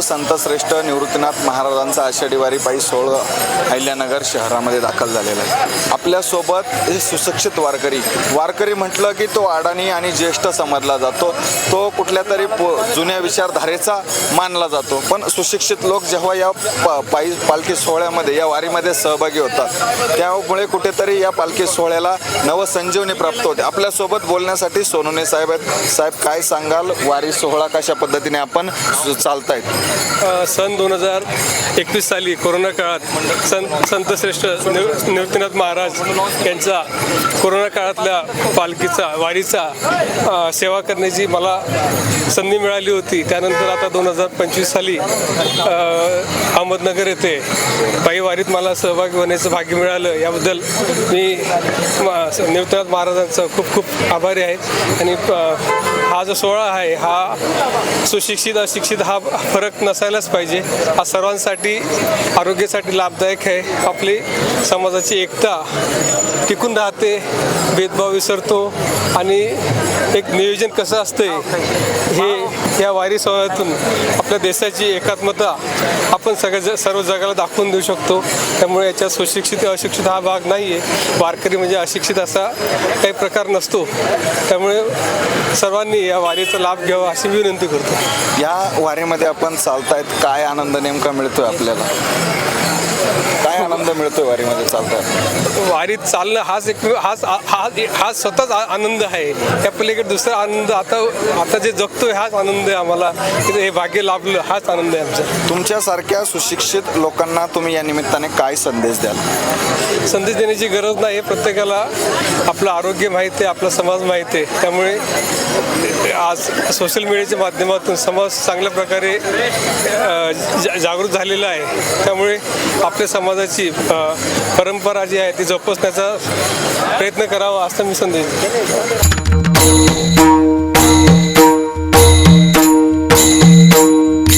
संतश्रेष्ठ निवृत्तीनाथ महाराजांचा आषाढी वारी पायी सोहळा अहिल्यानगर शहरामध्ये दाखल झालेला आहे. आपल्यासोबत हे सुशिक्षित वारकरी. वारकरी म्हटलं की तो अडाणी आणि ज्येष्ठ समजला जातो. तो कुठल्या तरी पो जुन्या विचारधारेचा मानला जातो. पण सुशिक्षित लोक जेव्हा या प पायी पालखी सोहळ्यामध्ये या वारीमध्ये सहभागी होतात. त्यामुळे कुठेतरी या पालखी सोहळ्याला नवसंजीवनी प्राप्त होते. आपल्यासोबत बोलण्यासाठी सोनुने साहेब आहेत. साहेब काय सांगाल? वारी सोहळा कशा पद्धतीने आपण चालतायत? सन दोन हजार एकवीस साली कोरोना काळात सं संतश्रेष्ठ निवृत्तीनाथ महाराज यांचा कोरोना काळातल्या पालखीचा वारीचा सेवा करण्याची मला संधी मिळाली होती. त्यानंतर आता दोन हजार पंचवीस साली अहमदनगर येथे पायी वारीत मला सहभागी होण्याचं भाग्य मिळालं. याबद्दल मी निवृत्तीनाथ महाराजांचं खूप खूप आभारी आहे. आणि हा जो सोहळा आहे हा सुशिक्षित अशिक्षित हा फरक नसायलाच पाहिजे. हा सर्वांसाठी आरोग्यासाठी लाभदायक आहे. आपली समाजाची एकता टिकून राहते भेदभाव विसरतो आणि एक नियोजन कसं असतंय हे या वारी सोहळ्यातून आपल्या देशाची एकात्मता आपण सगळ्या ज सर्व जगाला दाखवून देऊ शकतो. त्यामुळे याच्यात सुशिक्षित अशिक्षित हा भाग नाही आहे वारकरी म्हणजे अशिक्षित असा काही प्रकार नसतो. त्यामुळे सर्वांनी या वारीचा लाभ घ्यावा अशी विनंती करतो. या वारीमध्ये आपण चालतायत. काय आनंद नेमका मिळतोय आपल्याला? आनंद मिळतोय वारीमध्ये चालतायत वारीत चालणं हाच एक हाच हा हा स्वतःच आनंद आहे. त्या पलीकडे दुसरा आनंद आता आता जे जगतोय हाच आनंद आहे आम्हाला. हे भाग्य लाभलं हाच आनंद आहे आमचा. तुमच्यासारख्या सुशिक्षित लोकांना तुम्ही या निमित्ताने काय संदेश द्याल? संदेश देण्याची गरज नाही प्रत्येकाला आपलं आरोग्य माहीत आहे आपला समाज माहीत आहे. त्यामुळे आज सोशल मीडियाच्या माध्यमातून समाज चांगल्या प्रकारे जागृत झालेला आहे. त्यामुळे आपल्या समाजाची परंपरा जी आहे ती जोपासण्याचा प्रयत्न करावा असं मी संदेश